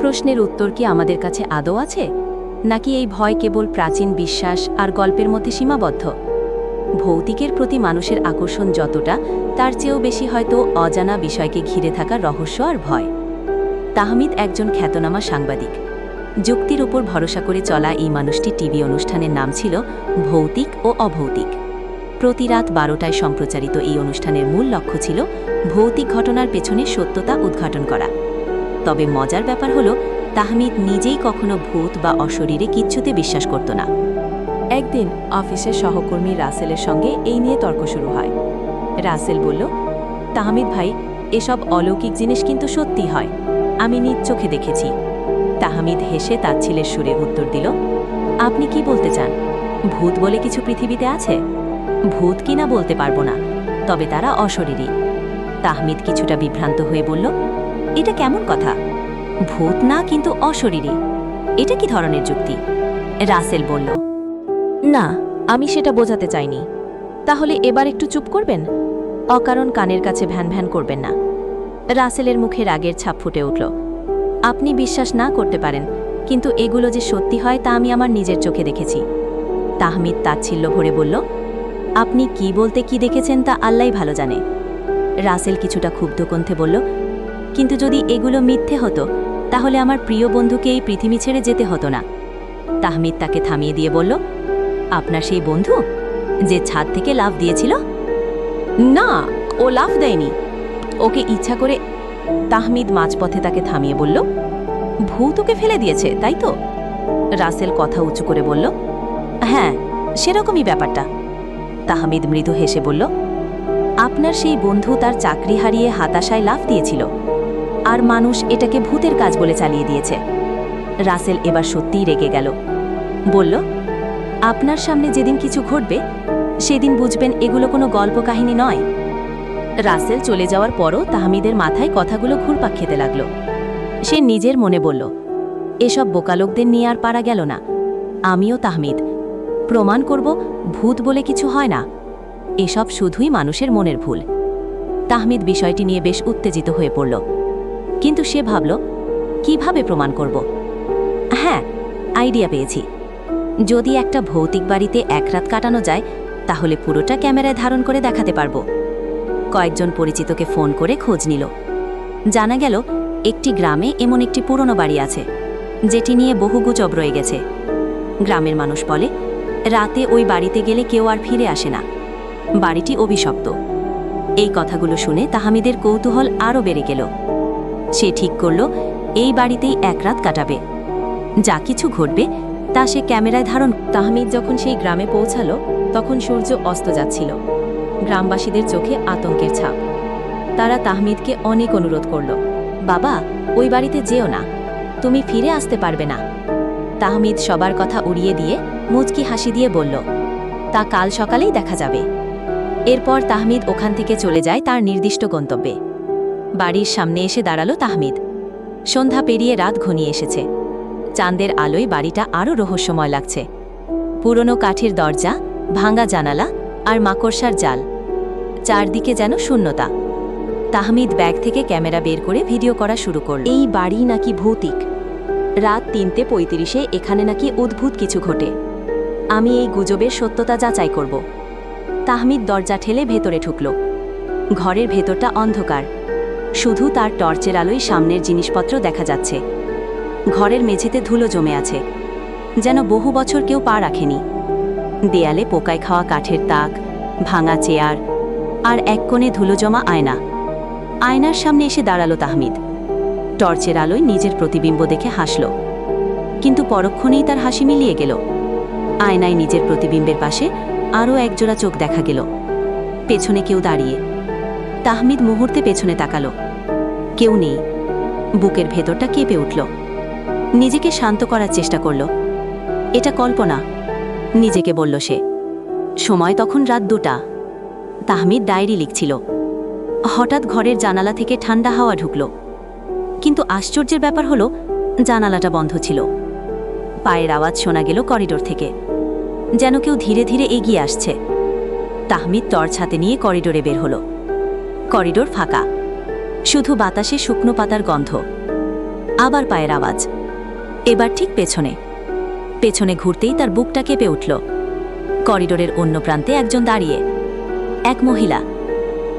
প্রশ্নের উত্তর কি আমাদের কাছে আদৌ আছে? নাকি এই ভয় কেবল প্রাচীন বিশ্বাস আর গল্পের মধ্যে সীমাবদ্ধ? ভৌতিকের প্রতি মানুষের আকর্ষণ যতটা, তার চেয়েও বেশি হয়তো অজানা বিষয়কে ঘিরে থাকা রহস্য আর ভয়। তাহমিদ একজন খ্যাতনামা সাংবাদিক। যুক্তির উপর ভরসা করে চলা এই মানুষটি টিভি অনুষ্ঠানের নাম ছিল ভৌতিক ও অভৌতিক। প্রতি রাত বারোটায় সম্প্রচারিত এই অনুষ্ঠানের মূল লক্ষ্য ছিল ভৌতিক ঘটনার পেছনে সত্যতা উদ্ঘাটন করা। তবে মজার ব্যাপার হলো, তাহমিদ নিজেই কখনো ভূত বা অশরীরে কিচ্ছুতে বিশ্বাস করত না। একদিন অফিসের সহকর্মী রাসেলের সঙ্গে এই নিয়ে তর্ক শুরু হয়। রাসেল বলল, তাহমিদ ভাই, এসব অলৌকিক জিনিস কিন্তু সত্যি হয়। আমি নিজ চোখে দেখেছি। তাহমিদ হেসে তার ছেলের সুরে উত্তর দিল, আপনি কি বলতে চান? ভূত বলে কিছু পৃথিবীতে আছে? ভূত কিনা বলতে পারব না, তবে তারা অশরীরী। তাহমিদ কিছুটা বিভ্রান্ত হয়ে বলল এটা কেমন কথা? ভূত না কিন্তু অশরীরী। এটা কি ধরনের যুক্তি? রাসেল বলল, না, আমি সেটা বোঝাতে চাইনি। তাহলে এবার একটু চুপ করবেন? অকারণ কানের কাছে ভ্যান ভ্যান করবেন না। রাসেলের মুখে রাগের ছাপ ফুটে উঠল, আপনি বিশ্বাস না করতে পারেন, কিন্তু এগুলো যে সত্যি হয় তা আমি আমার নিজের চোখে দেখেছি। তাহমিদ তাচ্ছিল্য ভরে বলল, আপনি কি বলতে কি দেখেছেন তা আল্লাহ ভালো জানে। রাসেল কিছুটা ক্ষুব্ধ কণ্ঠে বলল কিন্তু যদি এগুলো মিথ্যে হতো, তাহলে আমার প্রিয় বন্ধুকে এই পৃথিবী ছেড়ে যেতে হতো না। তাহমিদ তাকে থামিয়ে দিয়ে বলল, আপনার সেই বন্ধু যে ছাদ থেকে লাভ দিয়েছিল? না, ও লাভ দেয়নি। ওকে ইচ্ছা করে তাহমিদ মাঝপথে তাকে থামিয়ে বলল, ভূত ওকে ফেলে দিয়েছে, তাই তো? রাসেল কথা উঁচু করে বলল হ্যাঁ সেরকমই ব্যাপারটা। তাহমিদ মৃদু হেসে বলল, আপনার সেই বন্ধু তার চাকরি হারিয়ে হাতাশায় লাভ দিয়েছিল। আর মানুষ এটাকে ভূতের কাজ বলে চালিয়ে দিয়েছে। রাসেল এবার সত্যিই রেগে গেল। বলল, আপনার সামনে যেদিন কিছু ঘটবে, সেদিন বুঝবেন এগুলো কোনো গল্প কাহিনী নয়। রাসেল চলে যাওয়ার পরও তাহমিদের মাথায় কথাগুলো ঘুরপাক খেতে লাগল। সে নিজের মনে বলল, এসব বোকালোকদের নিয়ে আর পারা গেল না। আমিও তাহমিদ। প্রমাণ করব, ভূত বলে কিছু হয় না। এসব শুধুই মানুষের মনের ভুল। তাহমিদ বিষয়টি নিয়ে বেশ উত্তেজিত হয়ে পড়ল। কিন্তু সে ভাবল, কীভাবে প্রমাণ করব? হ্যাঁ আইডিয়া পেয়েছি। যদি একটা ভৌতিক বাড়িতে এক রাত কাটানো যায়, তাহলে পুরোটা ক্যামেরায় ধারণ করে দেখাতে পারব। কয়েকজন পরিচিতকে ফোন করে খোঁজ নিল। জানা গেল, একটি গ্রামে এমন একটি পুরনো বাড়ি আছে, যেটি নিয়ে বহু গুজব রয়ে গেছে। গ্রামের মানুষ বলে, রাতে ওই বাড়িতে গেলে কেউ আর ফিরে আসে না। বাড়িটি অভিশপ্ত। এই কথাগুলো শুনে তাহামিদের কৌতূহল আরও বেড়ে গেল। সে ঠিক করল, এই বাড়িতেই এক রাত কাটাবে। যা কিছু ঘটবে, তা সে ক্যামেরায় ধারণ তাহমিদ যখন সেই গ্রামে পৌঁছালো, তখন সূর্য অস্ত যাচ্ছিল। গ্রামবাসীদের চোখে আতঙ্কের ছাপ। তারা তাহমিদকে অনেক অনুরোধ করল, বাবা, ওই বাড়িতে যেও না, তুমি ফিরে আসতে পারবে না। তাহমিদ সবার কথা উড়িয়ে দিয়ে মুচকি হাসি দিয়ে বলল, তা কাল সকালেই দেখা যাবে। এরপর তাহমিদ ওখান থেকে চলে যায় তার নির্দিষ্ট গন্তব্যে। বাড়ির সামনে এসে দাঁড়াল তাহমিদ। সন্ধ্যা পেরিয়ে রাত ঘনিয়ে এসেছে। চাঁদের আলোয় বাড়িটা আরও রহস্যময় লাগছে। পুরনো কাঠের দরজা, ভাঙা জানালা আর মাকড়সার জাল। চারদিকে যেন শূন্যতা। তাহমিদ ব্যাগ থেকে ক্যামেরা বের করে ভিডিও করা শুরু করল। এই বাড়ি নাকি ভৌতিক? রাত তিনটে পঁয়ত্রিশে এখানে নাকি অদ্ভুত কিছু ঘটে। আমি এই গুজবের সত্যতা যাচাই করব। তাহমিদ দরজা ঠেলে ভেতরে ঢুকল। ঘরের ভেতরটা অন্ধকার। শুধু তার টর্চের আলোয় সামনের জিনিসপত্র দেখা যাচ্ছে। ঘরের মেঝেতে ধুলো জমে আছে। যেন বহু বছর কেউ পা রাখেনি। দেয়ালে পোকায় খাওয়া কাঠের তাক, ভাঙা চেয়ার, আর এক কোণে ধুলো জমা আয়না। আয়নার সামনে এসে দাঁড়াল তাহমিদ। টর্চের আলোয় নিজের প্রতিবিম্ব দেখে হাসল। কিন্তু পরক্ষণেই তার হাসি মিলিয়ে গেল। আয়নায় নিজের প্রতিবিম্বের পাশে আরও একজোড়া চোখ দেখা গেল। পেছনে কেউ দাঁড়িয়ে তাহমিদ মুহূর্তে পেছনে তাকালো। কেউ নেই। বুকের ভেতরটা কেঁপে উঠল। নিজেকে শান্ত করার চেষ্টা করল। এটা কল্পনা, নিজেকে বলল সে। সময় তখন রাত দুটা। তাহমিদ ডায়েরি লিখছিল। হঠাৎ ঘরের জানালা থেকে ঠান্ডা হাওয়া ঢুকল। কিন্তু আশ্চর্যের ব্যাপার হলো, জানালাটা বন্ধ ছিল। পায়ের আওয়াজ শোনা গেল করিডোর থেকে। যেন কেউ ধীরে ধীরে এগিয়ে আসছে। তাহমিদ টর্চ হাতে নিয়ে করিডোরে বের হলো। করিডোর ফাঁকা। শুধু বাতাসে শুকনো পাতার গন্ধ। আবার পায়ের আওয়াজ। এবার ঠিক পেছনে। পেছনে ঘুরতেই তার বুকটা কেঁপে উঠল। করিডোরের অন্য প্রান্তে একজন দাঁড়িয়ে। এক মহিলা।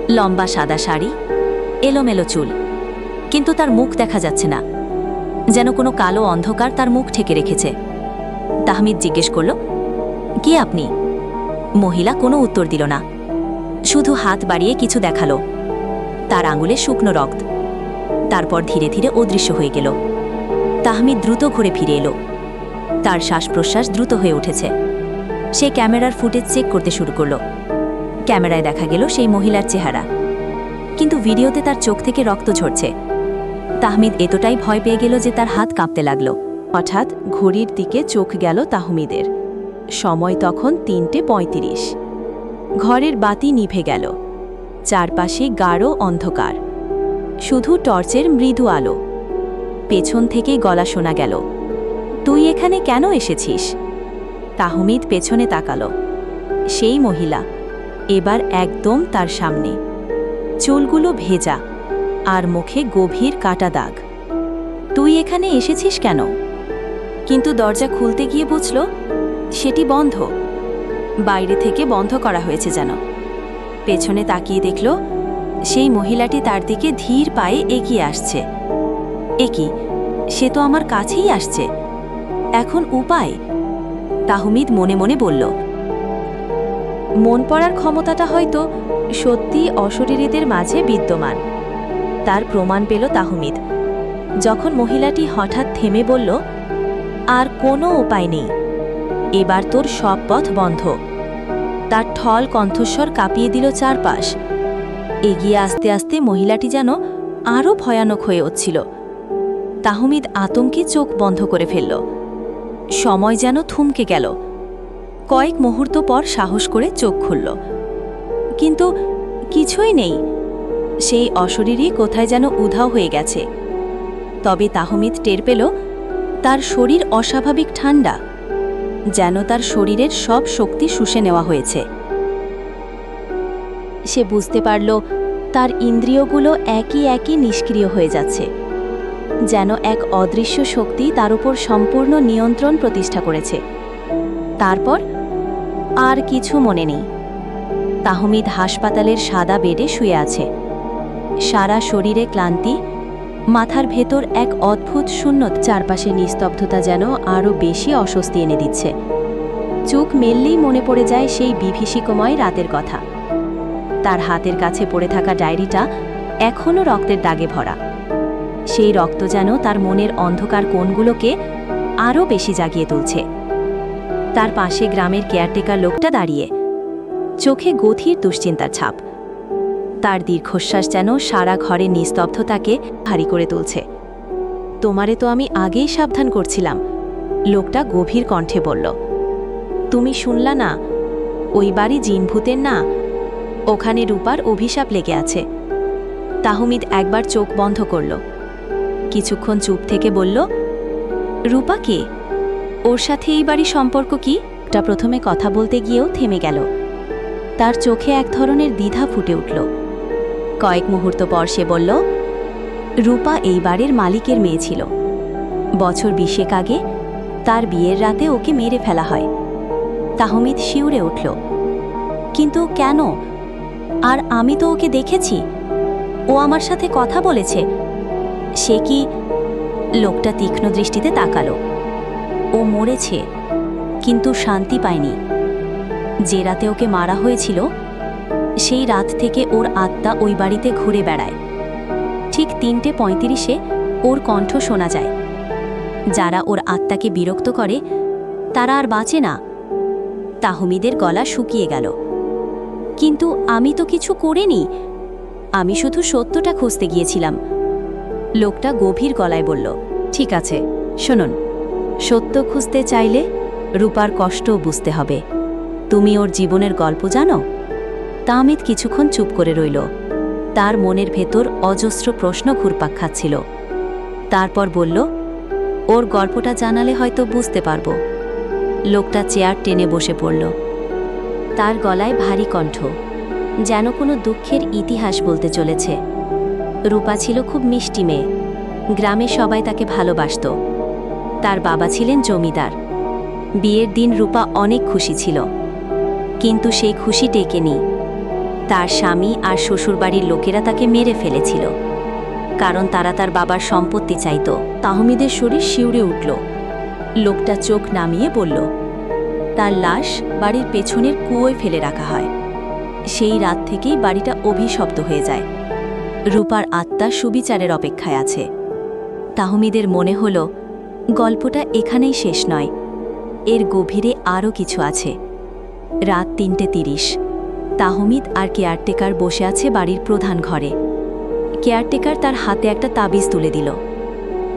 লম্বা সাদা শাড়ি, এলোমেলো চুল। কিন্তু তার মুখ দেখা যাচ্ছে না। যেন কোনো কালো অন্ধকার তার মুখ ঠেকে রেখেছে। তাহমিদ জিজ্ঞেস করল, কি আপনি? মহিলা কোনো উত্তর দিল না। শুধু হাত বাড়িয়ে কিছু দেখাল। তার আঙুলে শুকনো রক্ত। তারপর ধীরে ধীরে অদৃশ্য হয়ে গেল। তাহমিদ দ্রুত ঘুরে ফিরে এলো। তার শ্বাস প্রশ্বাস দ্রুত হয়ে উঠেছে। সে ক্যামেরার ফুটেজ চেক করতে শুরু করল। ক্যামেরায় দেখা গেল সেই মহিলার চেহারা। কিন্তু ভিডিওতে তার চোখ থেকে রক্ত ঝরছে। তাহমিদ এতটাই ভয় পেয়ে গেল যে তার হাত কাঁপতে লাগল। হঠাৎ ঘড়ির দিকে চোখ গেল তাহমিদের। সময় তখন তিনটে পঁয়ত্রিশ। ঘরের বাতি নিভে গেল। চারপাশে গাঢ় অন্ধকার। শুধু টর্চের মৃদু আলো। পেছন থেকে গলা শোনা গেল, তুই এখানে কেন এসেছিস? তাহমিদ পেছনে তাকালো। সেই মহিলা এবার একদম তার সামনে। চুলগুলো ভেজা আর মুখে গভীর কাটা দাগ। তুই এখানে এসেছিস কেন? কিন্তু দরজা খুলতে গিয়ে বুঝল, সেটি বন্ধ। বাইরে থেকে বন্ধ করা হয়েছে যেন। পেছনে তাকিয়ে দেখল, সেই মহিলাটি তার দিকে ধীর পায়ে এগিয়ে আসছে। একই সে তো আমার কাছেই আসছে। এখন উপায়? তাহমিদ মনে মনে বলল, মন পড়ার ক্ষমতাটা হয়তো সত্যি অশরীরীদের মাঝে বিদ্যমান। তার প্রমাণ পেল তাহমিদ। যখন মহিলাটি হঠাৎ থেমে বলল, আর কোনো উপায় নেই। এবার তোর সব পথ বন্ধ। তার ঠল কণ্ঠস্বর কাঁপিয়ে দিল চারপাশ। এগিয়ে আসতে আসতে মহিলাটি যেন আরও ভয়ানক হয়ে উঠছিল। তাহমিদ আতঙ্কে চোখ বন্ধ করে ফেলল। সময় যেন থমকে গেল। কয়েক মুহূর্ত পর সাহস করে চোখ খুলল। কিন্তু কিছুই নেই। সেই অশরীরই কোথায় যেন উধাও হয়ে গেছে। তবে তাহমিদ টের পেল, তার শরীর অস্বাভাবিক ঠান্ডা। যেন তার শরীরের সব শক্তি শুষে নেওয়া হয়েছে। সে বুঝতে পারল, তার ইন্দ্রিয়গুলো একই একই নিষ্ক্রিয় হয়ে যাচ্ছে, যেন এক অদৃশ্য শক্তি তার উপর সম্পূর্ণ নিয়ন্ত্রণ প্রতিষ্ঠা করেছে। তারপর আর কিছু মনে নেই। তাহমিদ হাসপাতালের সাদা বেডে শুয়ে আছে। সারা শরীরে ক্লান্তি মাথার ভেতর এক অদ্ভুত শূন্য চারপাশে নিস্তব্ধতা যেন আরও বেশি অস্বস্তি এনে দিচ্ছে। চোখ মেললেই মনে পড়ে যায় সেই বিভীষিকময় রাতের কথা। তার হাতের কাছে পড়ে থাকা ডায়েরিটা এখনও রক্তের দাগে ভরা। সেই রক্ত যেন তার মনের অন্ধকার কোণগুলোকে আরও বেশি জাগিয়ে তুলছে। তার পাশে গ্রামের কেয়ারটেকার লোকটা দাঁড়িয়ে। চোখে গথির দুশ্চিন্তার ছাপ। তার দীর্ঘশ্বাস যেন সারা ঘরের নিস্তব্ধতাকে ভারী করে তুলছে। তোমারে তো আমি আগেই সাবধান করছিলাম। লোকটা গভীর কণ্ঠে বলল, তুমি শুনলা না? ওই বাড়ি জিনভূতের না? ওখানে রূপার অভিশাপ লেগে আছে। তাহমিদ একবার চোখ বন্ধ করল। কিছুক্ষণ চুপ থেকে বলল, রূপা কে? ওর সাথে এই বাড়ির সম্পর্ক কি? তা প্রথমে কথা বলতে গিয়েও থেমে গেল। তার চোখে এক ধরনের দ্বিধা ফুটে উঠল। কয়েক মুহূর্ত পর সে বলল, রূপা এই বাড়ির মালিকের মেয়ে ছিল। বছর বিশেক আগে তার বিয়ের রাতে ওকে মেরে ফেলা হয়। তাহমিদ শিউরে উঠল, কিন্তু কেন? আর আমি তো ওকে দেখেছি। ও আমার সাথে কথা বলেছে। সে কি? লোকটা তীক্ষ্ণ দৃষ্টিতে তাকালো, ও মরেছে, কিন্তু শান্তি পায়নি। যে রাতে ওকে মারা হয়েছিল সেই রাত থেকে ওর আত্মা ওই বাড়িতে ঘুরে বেড়ায়। ঠিক তিনটে পঁয়ত্রিশে ওর কণ্ঠ শোনা যায়। যারা ওর আত্মাকে বিরক্ত করে, তারা আর বাঁচে না। তাহমিদের গলা শুকিয়ে গেল। কিন্তু আমি তো কিছু করিনি। আমি শুধু সত্যটা খুঁজতে গিয়েছিলাম। লোকটা গভীর গলায় বলল, ঠিক আছে, শুনুন। সত্য খুঁজতে চাইলে রূপার কষ্ট বুঝতে হবে। তুমি ওর জীবনের গল্প জানো? তামিদ কিছুক্ষণ চুপ করে রইল। তার মনের ভেতর অজস্র প্রশ্ন ঘুরপাক খাচ্ছিল। তারপর বলল, ওর গল্পটা জানালে হয়তো বুঝতে পারব। লোকটা চেয়ার টেনে বসে পড়ল। তার গলায় ভারী কণ্ঠ, যেন কোনো দুঃখের ইতিহাস বলতে চলেছে। রূপা ছিল খুব মিষ্টি মেয়ে। গ্রামে সবাই তাকে ভালোবাসত। তার বাবা ছিলেন জমিদার। বিয়ের দিন রূপা অনেক খুশি ছিল। কিন্তু সেই খুশি টেকেনি তার স্বামী আর শ্বশুরবাড়ির লোকেরা তাকে মেরে ফেলেছিল। কারণ তারা তার বাবার সম্পত্তি চাইত। তাহমিদের শরীর শিউরে উঠল। লোকটা চোখ নামিয়ে বলল, তার লাশ বাড়ির পেছনের কুয়োয় ফেলে রাখা হয়। সেই রাত থেকেই বাড়িটা অভিশপ্ত হয়ে যায়। রূপার আত্মা সুবিচারের অপেক্ষায় আছে। তাহমিদের মনে হল, গল্পটা এখানেই শেষ নয়। এর গভীরে আরও কিছু আছে। রাত তিনটে তিরিশ। তাহমিদ আর কেয়ারটেকার বসে আছে বাড়ির প্রধান ঘরে। কেয়ারটেকার তার হাতে একটা তাবিজ তুলে দিল।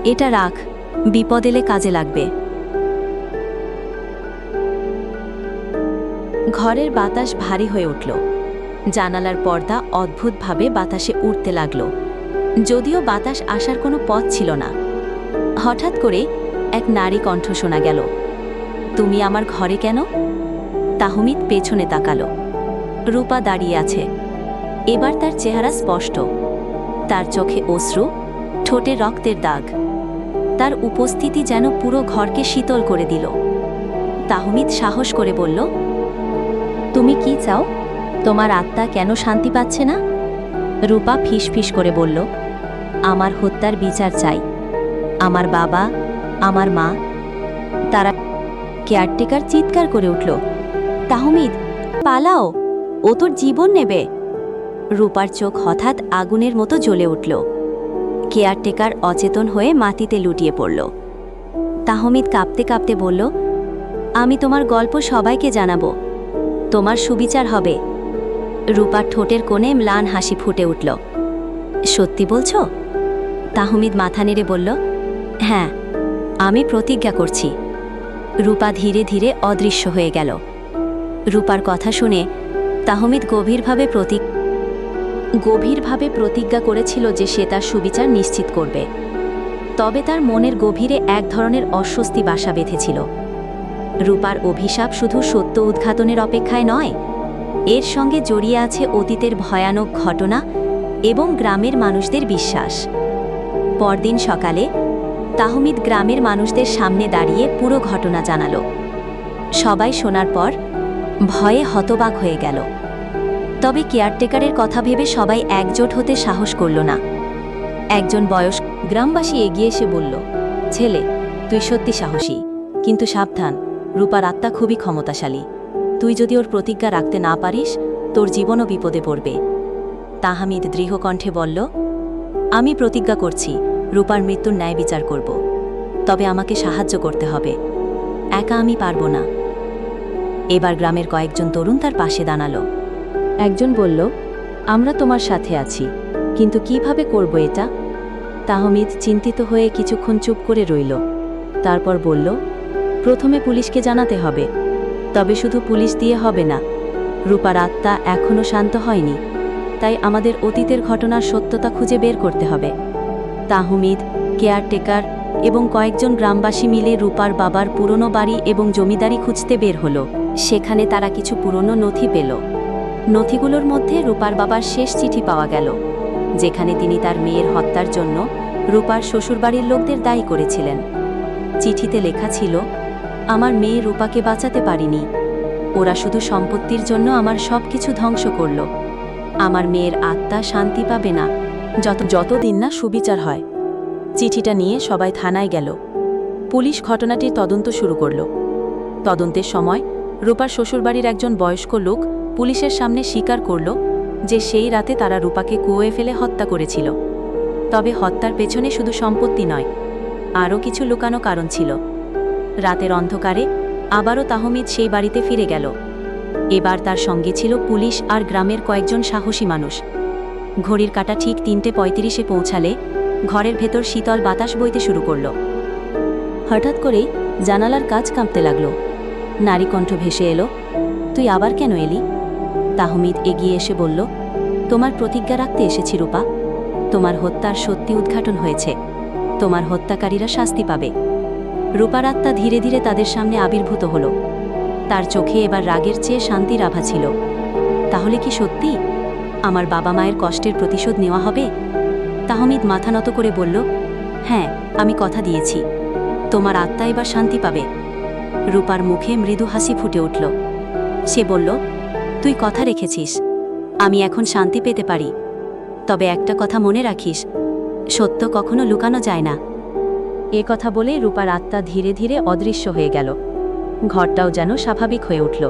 এটা রাখ, বিপদ এলে কাজে লাগবে। ঘরের বাতাস ভারী হয়ে উঠল। জানালার পর্দা অদ্ভুতভাবে বাতাসে উঠতে লাগল। যদিও বাতাস আসার কোনো পথ ছিল না। হঠাৎ করে এক নারী কণ্ঠ শোনা গেল। তুমি আমার ঘরে কেন? তাহমিদ পেছনে তাকালো। রূপা দাঁড়িয়ে আছে। এবার তার চেহারা স্পষ্ট। তার চোখে অশ্রু, ঠোঁটে রক্তের দাগ। তার উপস্থিতি যেন পুরো ঘরকে শীতল করে দিল। তাহমিদ সাহস করে বলল, তুমি কি চাও? তোমার আত্মা কেন শান্তি পাচ্ছে না? রূপা ফিস করে বলল, আমার হত্যার বিচার চাই। আমার বাবা, আমার মা, তারা কেয়ারটেকার চিৎকার করে উঠল, তাহমিদ, পালাও। ও তোর জীবন নেবে। রূপার চোখ হঠাৎ আগুনের মতো জ্বলে উঠল। কেয়ারটেকার অচেতন হয়ে মাটিতে লুটিয়ে পড়ল। তাহমিদ কাঁপতে কাঁপতে বলল, আমি তোমার গল্প সবাইকে জানাব। তোমার সুবিচার হবে। রূপার ঠোঁটের কোণে ম্লান হাসি ফুটে উঠল। সত্যি বলছ? তাহমিদ মাথা নেড়ে বলল হ্যাঁ আমি প্রতিজ্ঞা করছি। রূপা ধীরে ধীরে অদৃশ্য হয়ে গেল। রূপার কথা শুনে তাহমিদ গভীরভাবে প্রতীক গভীরভাবে প্রতিজ্ঞা করেছিল যে সে তার সুবিচার নিশ্চিত করবে। তবে তার মনের গভীরে এক ধরনের অস্বস্তি বাসা বেঁধেছিল। রূপার অভিশাপ শুধু সত্য উদ্ঘাটনের অপেক্ষায় নয়, এর সঙ্গে জড়িয়ে আছে অতীতের ভয়ানক ঘটনা এবং গ্রামের মানুষদের বিশ্বাস। পরদিন সকালে তাহমিদ গ্রামের মানুষদের সামনে দাঁড়িয়ে পুরো ঘটনা জানাল। সবাই শোনার পর ভয়ে হতবাক হয়ে গেল। তবে কেয়ারটেকারের কথা ভেবে সবাই একজোট হতে সাহস করল না। একজন বয়স গ্রামবাসী এগিয়ে এসে বলল, ছেলে, তুই সত্যি সাহসী, কিন্তু সাবধান। রূপার আত্মা খুবই ক্ষমতাশালী। তুই যদি ওর প্রতিজ্ঞা রাখতে না পারিস, তোর জীবনও বিপদে পড়বে। তাহামিদ দৃঢ়কণ্ঠে বলল, আমি প্রতিজ্ঞা করছি, রূপার মৃত্যুর ন্যায় বিচার করব। তবে আমাকে সাহায্য করতে হবে। একা আমি পারব না। এবার গ্রামের কয়েকজন তরুণ তার পাশে দাঁড়াল। একজন বলল, আমরা তোমার সাথে আছি, কিন্তু কীভাবে করব এটা? তাহমিদ চিন্তিত হয়ে কিছুক্ষণ চুপ করে রইল। তারপর বলল, প্রথমে পুলিশকে জানাতে হবে, তবে শুধু পুলিশ দিয়ে হবে না। রূপার আত্মা এখনও শান্ত হয়নি, তাই আমাদের অতীতের ঘটনার সত্যতা খুঁজে বের করতে হবে। তাহমিদ, কেয়ারটেকার এবং কয়েকজন গ্রামবাসী মিলে রূপার বাবার পুরনো বাড়ি এবং জমিদারি খুঁজতে বের হলো। সেখানে তারা কিছু পুরনো নথি পেল। নথিগুলোর মধ্যে রূপার বাবার শেষ চিঠি পাওয়া গেল, যেখানে তিনি তার মেয়ের হত্যার জন্য রূপার শ্বশুরবাড়ির লোকদের দায়ী করেছিলেন। চিঠিতে লেখা ছিল, আমার মেয়ে রূপাকে বাঁচাতে পারিনি। ওরা শুধু সম্পত্তির জন্য আমার সব কিছু ধ্বংস করল। আমার মেয়ের আত্মা শান্তি পাবে না, যত যতদিন না সুবিচার হয়, চিঠিটা নিয়ে সবাই থানায় গেল। পুলিশ ঘটনাটির তদন্ত শুরু করল। তদন্তের সময় রূপার শ্বশুরবাড়ির একজন বয়স্ক লোক পুলিশের সামনে স্বীকার করল যে সেই রাতে তারা রূপাকে কুয়োয় ফেলে হত্যা করেছিল। তবে হত্যার পেছনে শুধু সম্পত্তি নয়, আরও কিছু লুকানো কারণ ছিল। রাতের অন্ধকারে আবারও তাহমিদ সেই বাড়িতে ফিরে গেল। এবার তার সঙ্গে ছিল পুলিশ আর গ্রামের কয়েকজন সাহসী মানুষ। ঘড়ির কাটা ঠিক তিনটে পঁয়ত্রিশে পৌঁছালে ঘরের ভেতর শীতল বাতাস বইতে শুরু করল। হঠাৎ করেই জানালার কাজ কাঁপতে লাগল। নারী কণ্ঠ ভেসে এলো, তুই আবার কেন এলি? তাহমিদ এগিয়ে এসে বলল, তোমার প্রতিজ্ঞা রাখতে এসেছি রূপা। তোমার হত্যার সত্যি উদ্ঘাটন হয়েছে। তোমার হত্যাকারীরা শাস্তি পাবে রূপার আত্মা ধীরে ধীরে তাদের সামনে আবির্ভূত হল। তার চোখে এবার রাগের চেয়ে শান্তির আভা ছিল। তাহলে কি সত্যি? আমার বাবা মায়ের কষ্টের প্রতিশোধ নেওয়া হবে তাহমিদ মাথা নত করে বলল হ্যাঁ আমি কথা দিয়েছি। তোমার আত্মা এবার শান্তি পাবে রূপার মুখে মৃদু হাসি ফুটে উঠল। সে বলল তুই কথা রেখেছিস। আমি এখন শান্তি পেতে পারি। তবে একটা কথা মনে রাখিস, সত্য কখনো লুকানো যায় না। এ কথা বলে রূপার আত্মা ধীরে ধীরে অদৃশ্য হয়ে গেল। ঘরটাও যেন স্বাভাবিক হয়ে উঠল।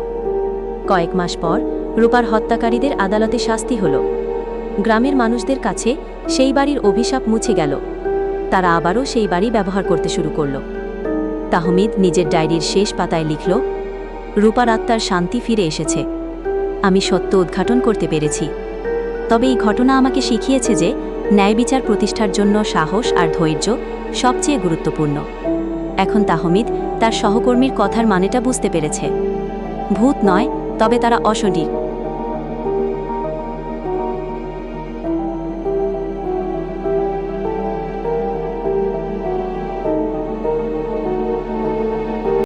কয়েক মাস পর রূপার হত্যাকারীদের আদালতে শাস্তি হল। গ্রামের মানুষদের কাছে সেই বাড়ির অভিশাপ মুছে গেল। তারা আবারও সেই বাড়ি ব্যবহার করতে শুরু করল। তাহমিদ নিজের ডায়েরির শেষ পাতায় লিখল, রূপার আত্মার শান্তি ফিরে এসেছে। আমি সত্য উদ্ঘাটন করতে পেরেছি। তবে এই ঘটনা আমাকে শিখিয়েছে যে ন্যায় বিচার প্রতিষ্ঠার জন্য সাহস আর ধৈর্য সবচেয়ে গুরুত্বপূর্ণ। এখন তাহমিদ তার সহকর্মীর কথার মানেটা বুঝতে পেরেছে। ভূত নয়, তবে তারা অশরীর